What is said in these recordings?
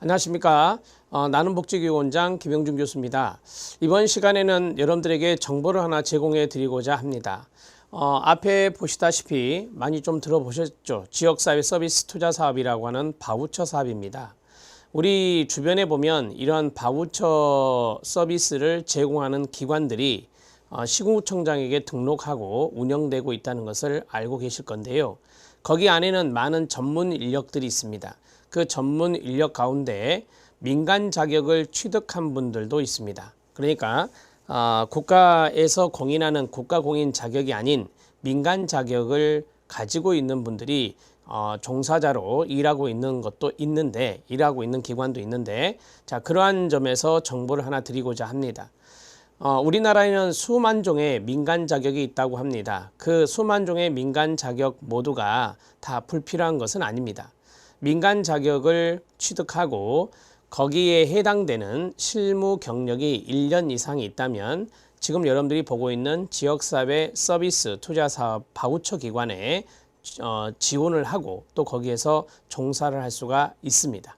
안녕하십니까. 어, 나는 복지교원장 김영준 교수입니다. 이번 시간에는 여러분들에게 정보를 하나 제공해 드리고자 합니다. 어, 앞에 보시다시피 많이 좀 들어보셨죠. 지역사회 서비스 투자 사업이라고 하는 바우처 사업입니다. 우리 주변에 보면 이런 바우처 서비스를 제공하는 기관들이 어, 시군구청장에게 등록하고 운영되고 있다는 것을 알고 계실 건데요. 거기 안에는 많은 전문 인력들이 있습니다. 그 전문 인력 가운데 민간 자격을 취득한 분들도 있습니다. 그러니까 어, 국가에서 공인하는 국가 공인 자격이 아닌 민간 자격을 가지고 있는 분들이 어, 종사자로 일하고 있는 것도 있는데 일하고 있는 기관도 있는데 자 그러한 점에서 정보를 하나 드리고자 합니다. 어, 우리나라에는 수만 종의 민간 자격이 있다고 합니다. 그 수만 종의 민간 자격 모두가 다 불필요한 것은 아닙니다. 민간 자격을 취득하고 거기에 해당되는 실무 경력이 1년 이상이 있다면 지금 여러분들이 보고 있는 지역사회 서비스 투자사업 바우처 기관에 어, 지원을 하고 또 거기에서 종사를 할 수가 있습니다.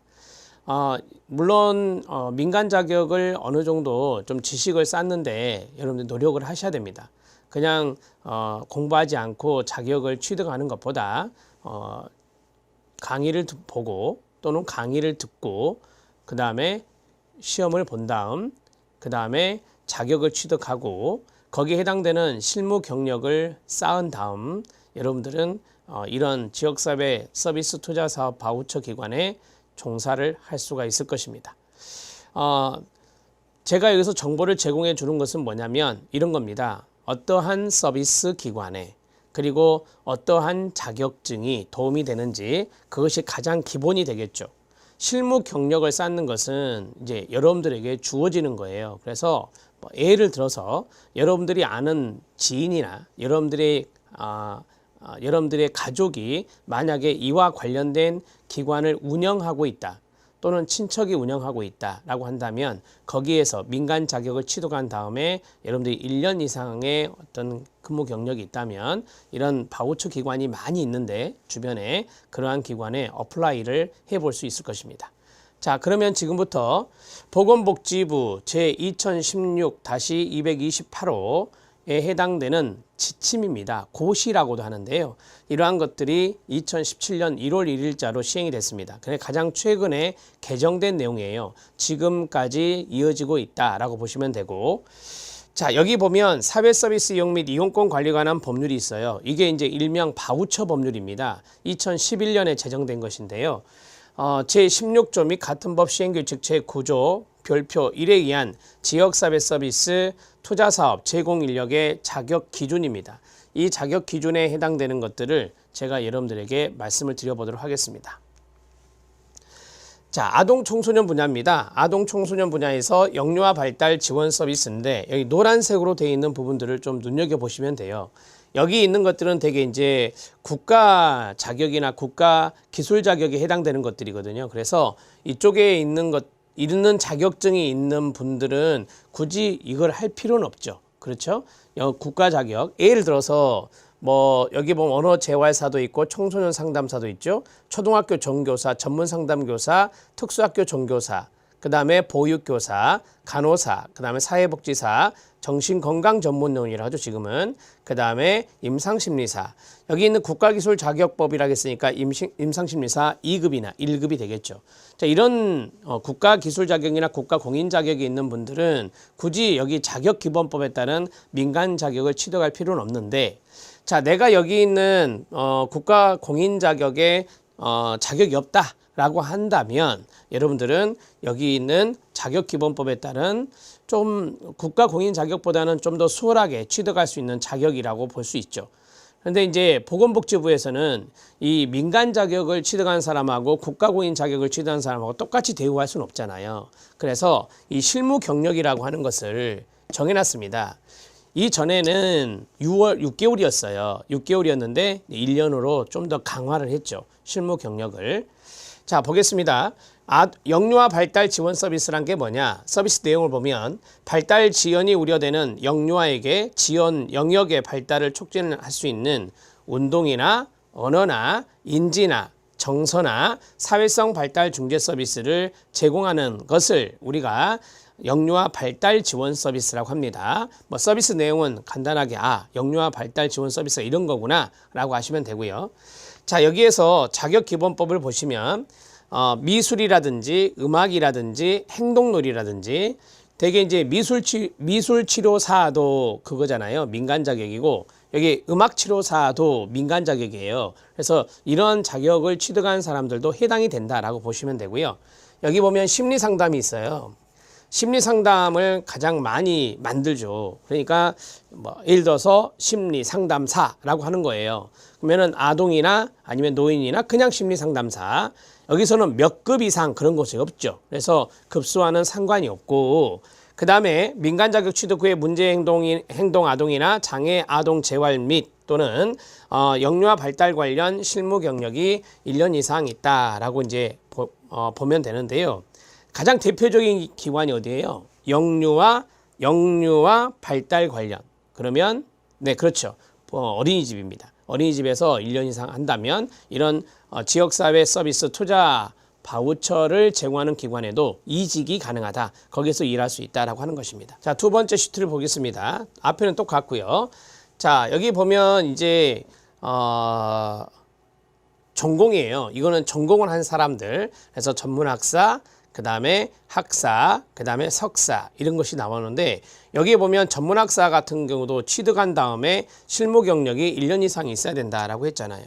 어, 물론 어, 민간 자격을 어느 정도 좀 지식을 쌓는데 여러분들 노력을 하셔야 됩니다. 그냥 어, 공부하지 않고 자격을 취득하는 것보다 어, 강의를 듣- 보고 또는 강의를 듣고 그 다음에 시험을 본 다음 그 다음에 자격을 취득하고 거기에 해당되는 실무 경력을 쌓은 다음 여러분들은 어, 이런 지역사회 서비스 투자 사업 바우처 기관에 종사를 할 수가 있을 것입니다. 어, 제가 여기서 정보를 제공해 주는 것은 뭐냐면 이런 겁니다. 어떠한 서비스 기관에 그리고 어떠한 자격증이 도움이 되는지 그것이 가장 기본이 되겠죠. 실무 경력을 쌓는 것은 이제 여러분들에게 주어지는 거예요. 그래서 뭐 예를 들어서 여러분들이 아는 지인이나 여러분들의 아, 아, 여러분들의 가족이 만약에 이와 관련된 기관을 운영하고 있다. 또는 친척이 운영하고 있다라고 한다면 거기에서 민간 자격을 취득한 다음에 여러분들이 1년 이상의 어떤 근무 경력이 있다면 이런 바우처 기관이 많이 있는데 주변에 그러한 기관에 어플라이를 해볼 수 있을 것입니다. 자, 그러면 지금부터 보건복지부 제 2016-228호에 해당되는 지침입니다. 고시라고도 하는데요. 이러한 것들이 2017년 1월 1일자로 시행이 됐습니다. 근데 가장 최근에 개정된 내용이에요. 지금까지 이어지고 있다라고 보시면 되고 자, 여기 보면 사회 서비스 이용 및 이용권 관리 관한 법률이 있어요. 이게 이제 일명 바우처 법률입니다. 2011년에 제정된 것인데요. 어, 제16조 및 같은 법 시행 규칙 제9조 별표 1에 의한 지역 사회 서비스 투자 사업 제공 인력의 자격 기준입니다. 이 자격 기준에 해당되는 것들을 제가 여러분들에게 말씀을 드려보도록 하겠습니다. 자, 아동 청소년 분야입니다. 아동 청소년 분야에서 영유아 발달 지원 서비스인데 여기 노란색으로 되어 있는 부분들을 좀 눈여겨 보시면 돼요. 여기 있는 것들은 되게 이제 국가 자격이나 국가 기술 자격에 해당되는 것들이거든요. 그래서 이쪽에 있는 것 있는 자격증이 있는 분들은 굳이 이걸 할 필요는 없죠. 그렇죠? 여- 국가 자격. 예를 들어서 뭐 여기 보면 언어 재활사도 있고 청소년 상담사도 있죠. 초등학교 정교사, 전문 상담교사, 특수학교 정교사, 그 다음에 보육교사, 간호사, 그 다음에 사회복지사, 정신건강 전문용이라 하죠 지금은. 그 다음에 임상심리사. 여기 있는 국가기술 자격법이라 했으니까 임신, 임상심리사 2급이나 1급이 되겠죠. 자 이런 어, 국가기술 자격이나 국가 공인 자격이 있는 분들은 굳이 여기 자격기본법에 따른 민간 자격을 취득할 필요는 없는데 자, 내가 여기 있는 어, 국가 공인 자격에 어, 자격이 없다 라고 한다면 여러분들은 여기 있는 자격 기본법에 따른 좀 국가 공인 자격보다는 좀 더 수월하게 취득할 수 있는 자격이라고 볼 수 있죠. 그런데 이제 보건복지부에서는 이 민간 자격을 취득한 사람하고 국가공인 자격을 취득한 사람하고 똑같이 대우할 수는 없잖아요. 그래서 이 실무 경력이라고 하는 것을 정해놨습니다. 이전에는 6월 6개월이었어요. 6개월이었는데 1년으로 좀 더 강화를 했죠. 실무 경력을. 자, 보겠습니다. 아, 영유아 발달 지원 서비스란 게 뭐냐? 서비스 내용을 보면 발달 지연이 우려되는 영유아에게 지원 영역의 발달을 촉진할 수 있는 운동이나 언어나 인지나 정서나 사회성 발달 중재 서비스를 제공하는 것을 우리가 영유아 발달 지원 서비스라고 합니다. 뭐 서비스 내용은 간단하게 아 영유아 발달 지원 서비스 이런 거구나라고 하시면 되고요. 자 여기에서 자격 기본법을 보시면 어, 미술이라든지 음악이라든지 행동놀이라든지 되게 이제 미술 치 미술 치료사도 그거잖아요. 민간 자격이고 여기 음악 치료사도 민간 자격이에요. 그래서 이런 자격을 취득한 사람들도 해당이 된다라고 보시면 되고요. 여기 보면 심리 상담이 있어요. 심리 상담을 가장 많이 만들죠. 그러니까 뭐 예를 들어서 심리 상담사라고 하는 거예요. 그러면은 아동이나 아니면 노인이나 그냥 심리 상담사 여기서는 몇 급 이상 그런 것이 없죠. 그래서 급수와는 상관이 없고 그 다음에 민간 자격 취득 후에 문제 행동인 행동 아동이나 장애 아동 재활 및 또는 어, 영유아 발달 관련 실무 경력이 1년 이상 있다라고 이제 보, 어, 보면 되는데요. 가장 대표적인 기관이 어디예요? 영유아 영유아 발달 관련. 그러면 네 그렇죠. 어, 어린이집입니다. 어린이집에서 1년 이상 한다면 이런 어, 지역사회 서비스 투자 바우처를 제공하는 기관에도 이직이 가능하다. 거기서 일할 수 있다라고 하는 것입니다. 자, 두 번째 시트를 보겠습니다. 앞에는 똑같고요. 자, 여기 보면 이제 어 전공이에요. 이거는 전공을 한 사람들. 그래서 전문학사, 그 다음에 학사, 그 다음에 석사 이런 것이 나오는데 여기에 보면 전문학사 같은 경우도 취득한 다음에 실무 경력이 1년 이상 있어야 된다라고 했잖아요.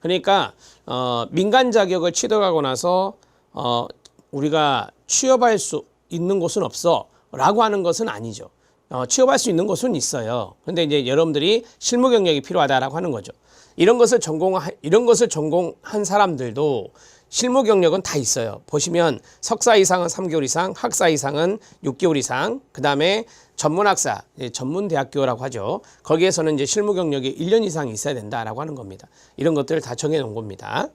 그러니까 어, 민간 자격을 취득하고 나서 어, 우리가 취업할 수 있는 곳은 없어 라고 하는 것은 아니죠. 어, 취업할 수 있는 곳은 있어요. 근데 이제 여러분들이 실무 경력이 필요하다라고 하는 거죠. 이런 것을 전공 이런 것을 전공한 사람들도 실무 경력은 다 있어요. 보시면 석사 이상은 3개월 이상, 학사 이상은 6개월 이상, 그 다음에 전문학사, 예, 전문대학교라고 하죠. 거기에서는 이제 실무 경력이 1년 이상 있어야 된다라고 하는 겁니다. 이런 것들을 다 정해 놓은 겁니다.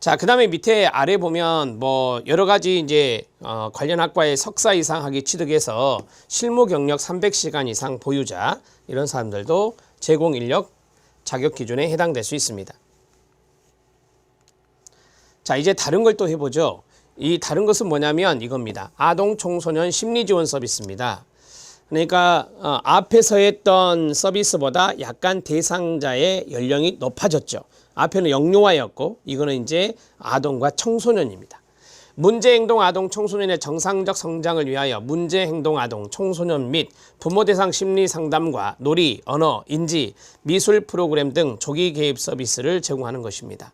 자, 그 다음에 밑에 아래 보면 뭐 여러 가지 이제 어, 관련 학과의 석사 이상 학위 취득해서 실무 경력 300시간 이상 보유자 이런 사람들도 제공 인력 자격 기준에 해당될 수 있습니다. 자, 이제 다른 걸 또 해보죠. 이 다른 것은 뭐냐면 이겁니다. 아동 청소년 심리 지원 서비스입니다. 그러니까 어, 앞에서 했던 서비스보다 약간 대상자의 연령이 높아졌죠. 앞에는 영유아였고 이거는 이제 아동과 청소년입니다. 문제행동 아동 청소년의 정상적 성장을 위하여 문제행동 아동 청소년 및 부모 대상 심리 상담과 놀이, 언어, 인지, 미술 프로그램 등 조기 개입 서비스를 제공하는 것입니다.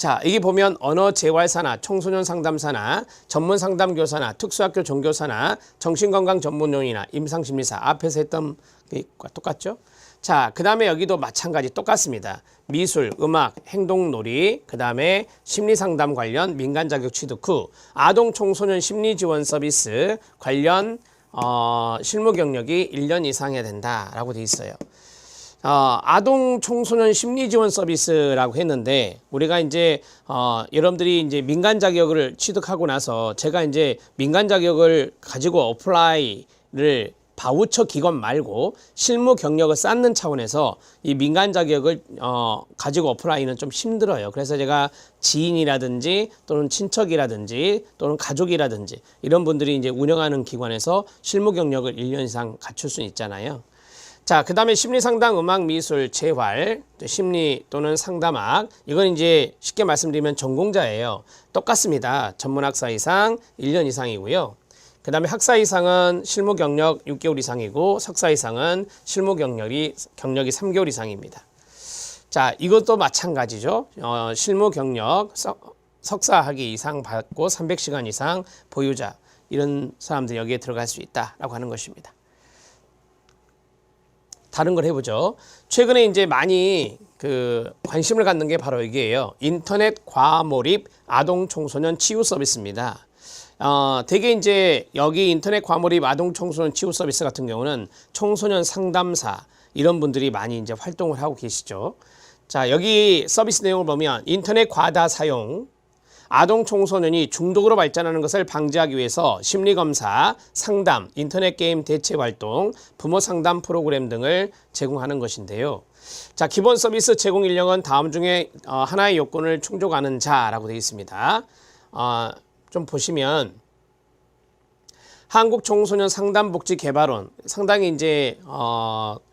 자, 여기 보면 언어 재활사나 청소년 상담사나 전문 상담교사나 특수학교 종교사나 정신건강 전문용이나 임상심리사 앞에서 했던 것과 똑같죠? 자, 그 다음에 여기도 마찬가지 똑같습니다. 미술, 음악, 행동놀이, 그 다음에 심리상담 관련 민간 자격 취득 후 아동 청소년 심리 지원 서비스 관련 어, 실무 경력이 1년 이상 해야 된다라고 돼 있어요. 어, 아동 청소년 심리 지원 서비스라고 했는데 우리가 이제 어, 여러분들이 이제 민간 자격을 취득하고 나서 제가 이제 민간 자격을 가지고 어플라이를 바우처 기관 말고 실무 경력을 쌓는 차원에서 이 민간 자격을 어, 가지고 어플라이는 좀 힘들어요. 그래서 제가 지인이라든지 또는 친척이라든지 또는 가족이라든지 이런 분들이 이제 운영하는 기관에서 실무 경력을 1년 이상 갖출 수 있잖아요. 자, 그 다음에 심리상담, 음악, 미술, 재활, 심리 또는 상담학. 이건 이제 쉽게 말씀드리면 전공자예요. 똑같습니다. 전문학사 이상 1년 이상이고요. 그 다음에 학사 이상은 실무 경력 6개월 이상이고 석사 이상은 실무 경력이, 경력이 3개월 이상입니다. 자, 이것도 마찬가지죠. 어, 실무 경력 석, 석사 학위 이상 받고 300시간 이상 보유자. 이런 사람들이 여기에 들어갈 수 있다라고 하는 것입니다. 다른 걸 해보죠. 최근에 이제 많이 그 관심을 갖는 게 바로 이게요. 인터넷 과몰입 아동 청소년 치유 서비스입니다. 어, 되게 이제 여기 인터넷 과몰입 아동 청소년 치유 서비스 같은 경우는 청소년 상담사 이런 분들이 많이 이제 활동을 하고 계시죠. 자, 여기 서비스 내용을 보면 인터넷 과다 사용, 아동 청소년이 중독으로 발전하는 것을 방지하기 위해서 심리검사, 상담, 인터넷 게임 대체 활동, 부모 상담 프로그램 등을 제공하는 것인데요. 자, 기본 서비스 제공 인력은 다음 중에 어, 하나의 요건을 충족하는 자라고 되어 있습니다. 어, 좀 보시면 한국청소년 상담복지개발원 상당히 이제 어, 유-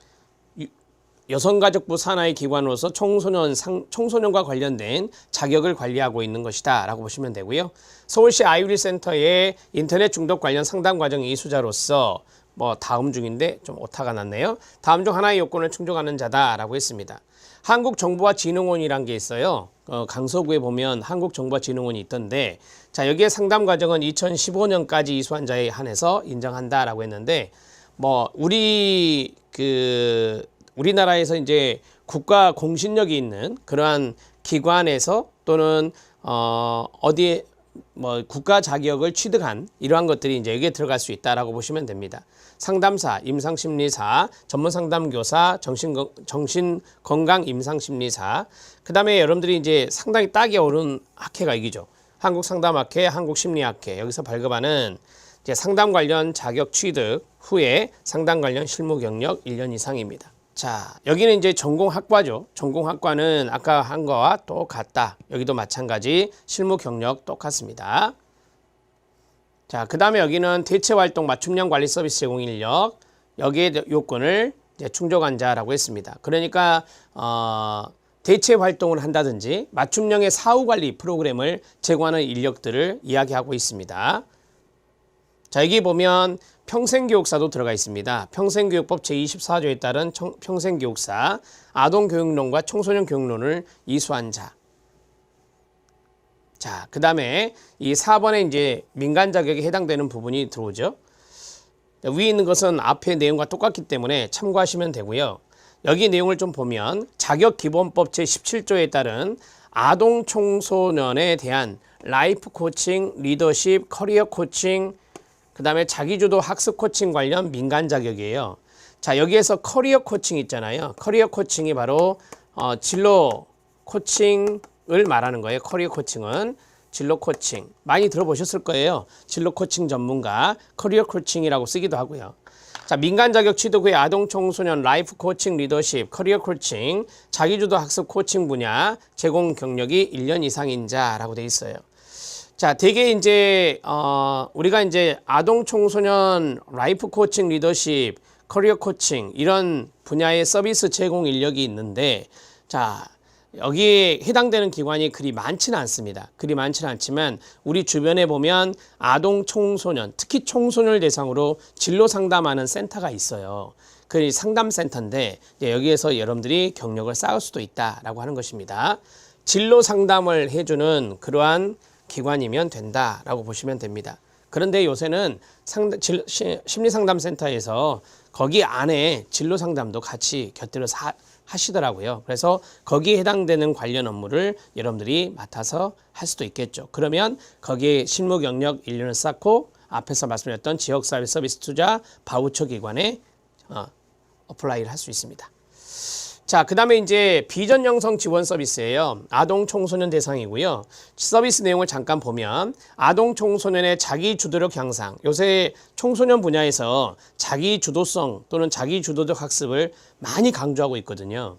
여성가족부 산하의 기관으로서 청소년 상, 청소년과 관련된 자격을 관리하고 있는 것이다 라고 보시면 되고요. 서울시 아이유리 센터의 인터넷 중독 관련 상담 과정 이수자로서 뭐 다음 중인데 좀 오타가 났네요. 다음 중 하나의 요건을 충족하는 자다라고 했습니다. 한국정보화진흥원이란 게 있어요. 어, 강서구에 보면 한국정보화진흥원이 있던데 자 여기에 상담 과정은 2015년까지 이수한 자에 한해서 인정한다라고 했는데 뭐 우리 그 우리나라에서 이제 국가 공신력이 있는 그러한 기관에서 또는 어 어디에 뭐 국가 자격을 취득한 이러한 것들이 이제 여기에 들어갈 수 있다라고 보시면 됩니다. 상담사, 임상심리사, 전문 상담교사, 정신 정신 건강 임상심리사. 그다음에 여러분들이 이제 상당히 딱이 오른 학회가 이기죠. 한국 상담학회, 한국 심리학회. 여기서 발급하는 이제 상담 관련 자격 취득 후에 상담 관련 실무 경력 1년 이상입니다. 자, 여기는 이제 전공학과죠. 전공학과는 아까 한 거와 똑같다. 여기도 마찬가지 실무 경력 똑같습니다. 자, 그 다음에 여기는 대체 활동 맞춤형 관리 서비스 제공 인력 여기에 요건을 이제 충족한 자라고 했습니다. 그러니까 어, 대체 활동을 한다든지 맞춤형의 사후 관리 프로그램을 제공하는 인력들을 이야기하고 있습니다. 자, 여기 보면 평생교육사도 들어가 있습니다. 평생교육법 제24조에 따른 청- 평생교육사, 아동교육론과 청소년교육론을 이수한 자. 자, 그 다음에 이 4번에 이제 민간 자격에 해당되는 부분이 들어오죠. 위에 있는 것은 앞의 내용과 똑같기 때문에 참고하시면 되고요. 여기 내용을 좀 보면 자격기본법 제17조에 따른 아동 청소년에 대한 라이프 코칭, 리더십, 커리어 코칭, 그 다음에 자기주도 학습 코칭 관련 민간 자격이에요. 자, 여기에서 커리어 코칭 있잖아요. 커리어 코칭이 바로 어, 진로 코칭을 말하는 거예요. 커리어 코칭은 진로 코칭. 많이 들어보셨을 거예요. 진로 코칭 전문가, 커리어 코칭이라고 쓰기도 하고요. 자, 민간 자격 취득 후에 아동 청소년 라이프 코칭 리더십, 커리어 코칭, 자기주도 학습 코칭 분야 제공 경력이 1년 이상인 자라고 돼 있어요. 자, 되게 이제 어 우리가 이제 아동 청소년 라이프 코칭 리더십, 커리어 코칭 이런 분야의 서비스 제공 인력이 있는데 자, 여기에 해당되는 기관이 그리 많지는 않습니다. 그리 많지는 않지만 우리 주변에 보면 아동 청소년, 특히 청소년을 대상으로 진로 상담하는 센터가 있어요. 그 상담 센터인데 여기에서 여러분들이 경력을 쌓을 수도 있다라고 하는 것입니다. 진로 상담을 해주는 그러한 기관이면 된다라고 보시면 됩니다. 그런데 요새는 상담, 질, 시- 심리상담센터에서 거기 안에 진로 상담도 같이 곁들여서 하, 하시더라고요. 그래서 거기에 해당되는 관련 업무를 여러분들이 맡아서 할 수도 있겠죠. 그러면 거기에 실무 경력 1년을 쌓고 앞에서 말씀드렸던 지역사회 서비스 투자 바우처 기관에 어, 어플라이를 할 수 있습니다. 자, 그 다음에 이제 비전 영성 지원 서비스예요. 아동 청소년 대상이고요. 서비스 내용을 잠깐 보면 아동 청소년의 자기 주도력 향상. 요새 청소년 분야에서 자기 주도성 또는 자기 주도적 학습을 많이 강조하고 있거든요.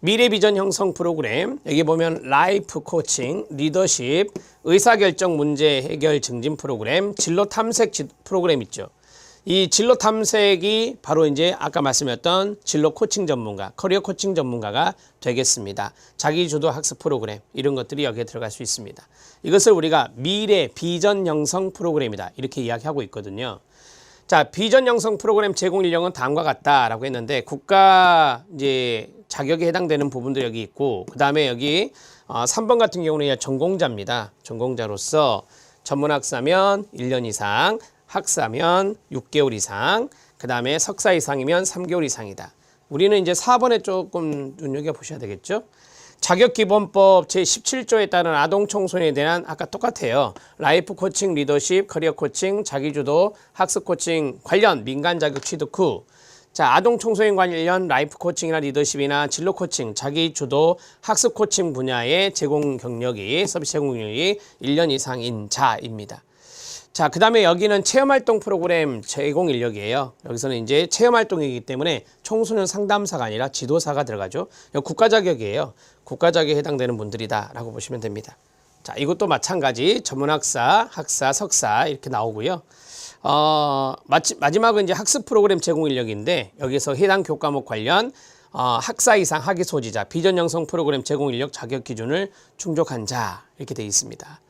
미래 비전 형성 프로그램 여기 보면 라이프 코칭, 리더십, 의사결정 문제 해결 증진 프로그램, 진로 탐색 지- 프로그램 있죠. 이 진로 탐색이 바로 이제 아까 말씀드렸던 진로 코칭 전문가, 커리어 코칭 전문가가 되겠습니다. 자기 주도 학습 프로그램 이런 것들이 여기에 들어갈 수 있습니다. 이것을 우리가 미래 비전 형성 프로그램이다. 이렇게 이야기하고 있거든요. 자, 비전 형성 프로그램 제공 인력은 다음과 같다라고 했는데 국가 이제 자격에 해당되는 부분도 여기 있고 그다음에 여기 어, 3번 같은 경우는 전공자입니다. 전공자로서 전문학사면 1년 이상, 학사면 6개월 이상, 그 다음에 석사 이상이면 3개월 이상이다. 우리는 이제 4번에 조금 눈여겨 보셔야 되겠죠? 자격기본법 제17조에 따른 아동 청소년에 대한 아까 똑같아요. 라이프 코칭, 리더십, 커리어 코칭, 자기주도, 학습 코칭 관련 민간 자격 취득 후 자, 아동 청소년 관련 라이프 코칭이나 리더십이나 진로 코칭, 자기 주도 학습 코칭 분야의 제공 경력이 서비스 제공 경력이 1년 이상인 자입니다. 자, 그 다음에 여기는 체험활동 프로그램 제공 인력이에요. 여기서는 이제 체험활동이기 때문에 청소년 상담사가 아니라 지도사가 들어가죠. 국가 자격이에요. 국가 자격에 해당되는 분들이다라고 보시면 됩니다. 자, 이것도 마찬가지 전문학사, 학사, 석사 이렇게 나오고요. 어, 마치, 마지막은 이제 학습 프로그램 제공 인력인데 여기서 해당 교과목 관련 어, 학사 이상 학위 소지자 비전 형성 프로그램 제공 인력 자격 기준을 충족한 자 이렇게 되어 있습니다.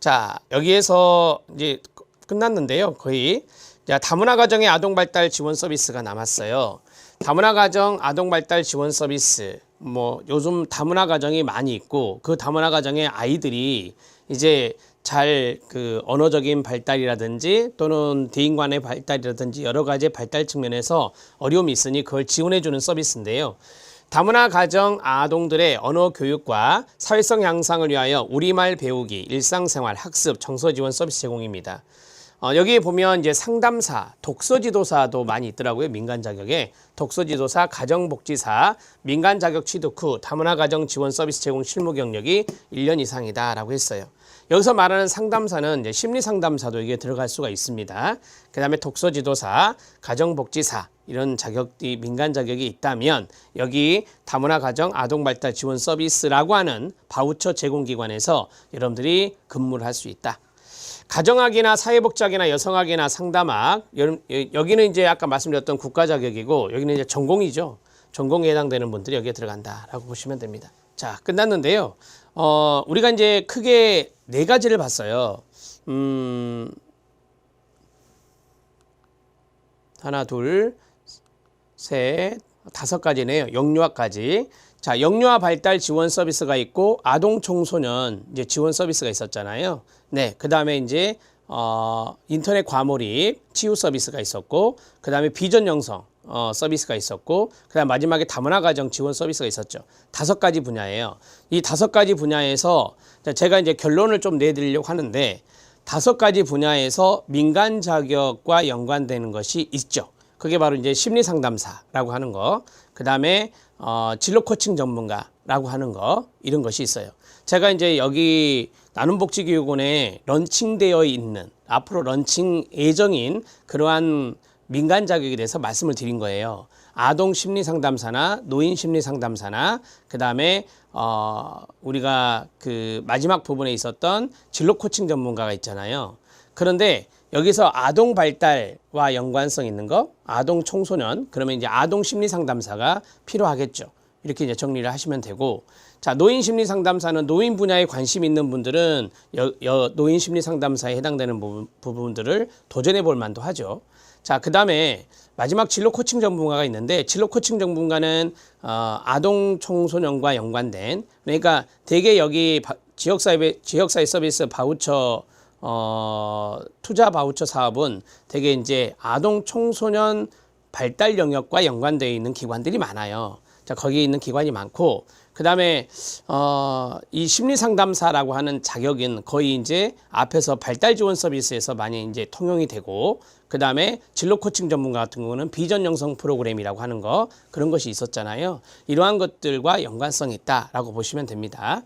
자, 여기에서 이제 끝났는데요. 거의. 자, 다문화 가정의 아동 발달 지원 서비스가 남았어요. 다문화 가정 아동 발달 지원 서비스. 뭐 요즘 다문화 가정이 많이 있고 그 다문화 가정의 아이들이 이제 잘 그 언어적인 발달이라든지 또는 대인 간의 발달이라든지 여러 가지 발달 측면에서 어려움이 있으니 그걸 지원해 주는 서비스인데요. 다문화 가정 아동들의 언어 교육과 사회성 향상을 위하여 우리말 배우기, 일상생활, 학습, 정서 지원 서비스 제공입니다. 어, 여기 보면 이제 상담사, 독서지도사도 많이 있더라고요. 민간 자격에 독서지도사, 가정복지사, 민간 자격 취득 후 다문화 가정 지원 서비스 제공 실무 경력이 1년 이상이다라고 했어요. 여기서 말하는 상담사는 이제 심리 상담사도 이게 들어갈 수가 있습니다. 그 다음에 독서지도사, 가정복지사 이런 자격이 민간 자격이 있다면 여기 다문화 가정 아동 발달 지원 서비스라고 하는 바우처 제공 기관에서 여러분들이 근무를 할 수 있다. 가정학이나 사회복지학이나 여성학이나 상담학 여- 여기는 이제 아까 말씀드렸던 국가 자격이고 여기는 이제 전공이죠. 전공에 해당되는 분들이 여기에 들어간다라고 보시면 됩니다. 자 끝났는데요. 어, 우리가 이제 크게 네 가지를 봤어요. 음, 하나, 둘, 셋, 다섯 가지네요. 영유아까지. 자, 영유아 발달 지원 서비스가 있고 아동 청소년 이제 지원 서비스가 있었잖아요. 네, 그 다음에 이제 어, 인터넷 과몰입 치유 서비스가 있었고, 그 다음에 비전 영성 어, 서비스가 있었고, 그 다음 마지막에 다문화 가정 지원 서비스가 있었죠. 다섯 가지 분야예요. 이 다섯 가지 분야에서 자, 제가 이제 결론을 좀 내드리려고 하는데 다섯 가지 분야에서 민간 자격과 연관되는 것이 있죠. 그게 바로 이제 심리 상담사라고 하는 거, 그 다음에 어, 진로 코칭 전문가라고 하는 거 이런 것이 있어요. 제가 이제 여기 나눔복지교육원에 런칭되어 있는 앞으로 런칭 예정인 그러한 민간 자격에 대해서 말씀을 드린 거예요. 아동 심리 상담사나 노인 심리 상담사나 그 다음에 어, 우리가 그 마지막 부분에 있었던 진로 코칭 전문가가 있잖아요. 그런데 여기서 아동 발달과 연관성 있는 거, 아동 청소년, 그러면 이제 아동 심리 상담사가 필요하겠죠. 이렇게 이제 정리를 하시면 되고, 자, 노인 심리 상담사는 노인 분야에 관심 있는 분들은 여, 여, 노인 심리 상담사에 해당되는 부분, 부분들을 도전해 볼 만도 하죠. 자, 그 다음에 마지막 진로 코칭 전문가가 있는데 진로 코칭 전문가는 어, 아동 청소년과 연관된 그러니까 대개 여기 바, 지역사회 지역사회 서비스 바우처 어, 투자 바우처 사업은 대개 이제 아동 청소년 발달 영역과 연관되어 있는 기관들이 많아요. 자, 거기에 있는 기관이 많고, 그 다음에, 어, 이 심리 상담사라고 하는 자격은 거의 이제 앞에서 발달 지원 서비스에서 많이 이제 통용이 되고, 그 다음에 진로 코칭 전문가 같은 경우는 비전 영성 프로그램이라고 하는 거, 그런 것이 있었잖아요. 이러한 것들과 연관성이 있다라고 보시면 됩니다.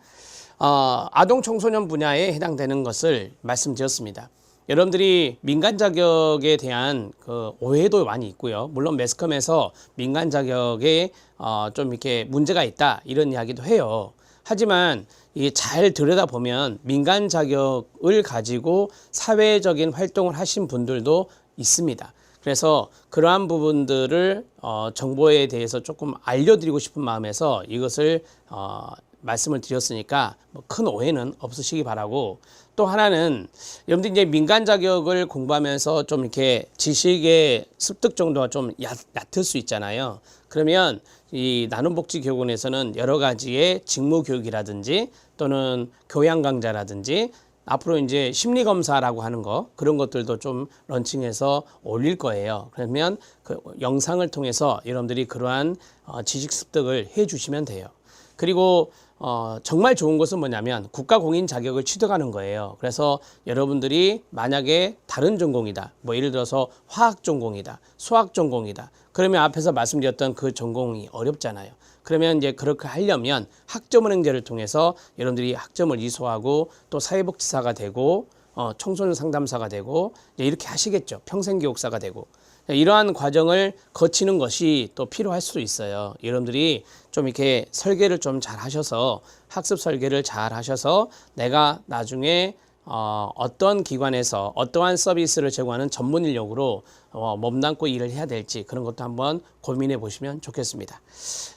어, 아동 청소년 분야에 해당되는 것을 말씀드렸습니다. 여러분들이 민간 자격에 대한 그 오해도 많이 있고요. 물론 매스컴에서 민간 자격에 어, 좀 이렇게 문제가 있다 이런 이야기도 해요. 하지만 이게 잘 들여다보면 민간 자격을 가지고 사회적인 활동을 하신 분들도 있습니다. 그래서 그러한 부분들을 어, 정보에 대해서 조금 알려드리고 싶은 마음에서 이것을 어, 말씀을 드렸으니까 뭐 큰 오해는 없으시기 바라고 또 하나는 여러분들 이제 민간 자격을 공부하면서 좀 이렇게 지식의 습득 정도가 좀 얕, 얕을 수 있잖아요. 그러면 이 나눔복지 교육원에서는 여러 가지의 직무 교육이라든지 또는 교양 강좌라든지 앞으로 이제 심리 검사라고 하는 거 그런 것들도 좀 런칭해서 올릴 거예요. 그러면 그 영상을 통해서 여러분들이 그러한 어, 지식 습득을 해 주시면 돼요. 그리고 어, 정말 좋은 것은 뭐냐면 국가 공인 자격을 취득하는 거예요. 그래서 여러분들이 만약에 다른 전공이다. 뭐 예를 들어서 화학 전공이다. 수학 전공이다. 그러면 앞에서 말씀드렸던 그 전공이 어렵잖아요. 그러면 이제 그렇게 하려면 학점은행제를 통해서 여러분들이 학점을 이수하고 또 사회복지사가 되고 어, 청소년 상담사가 되고 이렇게 하시겠죠. 평생교육사가 되고 이러한 과정을 거치는 것이 또 필요할 수도 있어요. 여러분들이 좀 이렇게 설계를 좀 잘 하셔서 학습 설계를 잘 하셔서 내가 나중에 어, 어떤 기관에서 어떠한 서비스를 제공하는 전문 인력으로 어, 몸담고 일을 해야 될지 그런 것도 한번 고민해 보시면 좋겠습니다.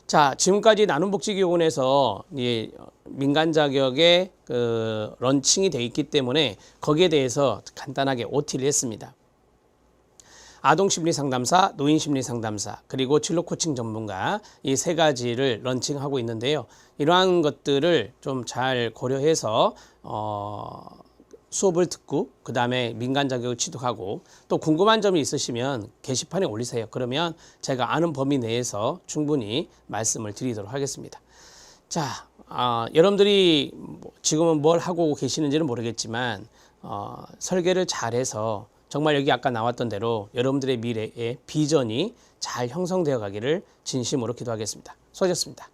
자, 지금까지 나눔복지기원에서 이 민간 자격의 그 런칭이 돼 있기 때문에 거기에 대해서 간단하게 OT를 했습니다. 아동 심리 상담사, 노인 심리 상담사, 그리고 진로 코칭 전문가 이 세 가지를 런칭하고 있는데요. 이러한 것들을 좀 잘 고려해서 어 수업을 듣고 그 다음에 민간 자격을 취득하고 또 궁금한 점이 있으시면 게시판에 올리세요. 그러면 제가 아는 범위 내에서 충분히 말씀을 드리도록 하겠습니다. 자, 아, 여러분들이 뭐 지금은 뭘 하고 계시는지는 모르겠지만 어, 설계를 잘해서 정말 여기 아까 나왔던 대로 여러분들의 미래의 비전이 잘 형성되어 가기를 진심으로 기도하겠습니다. 수고하셨습니다.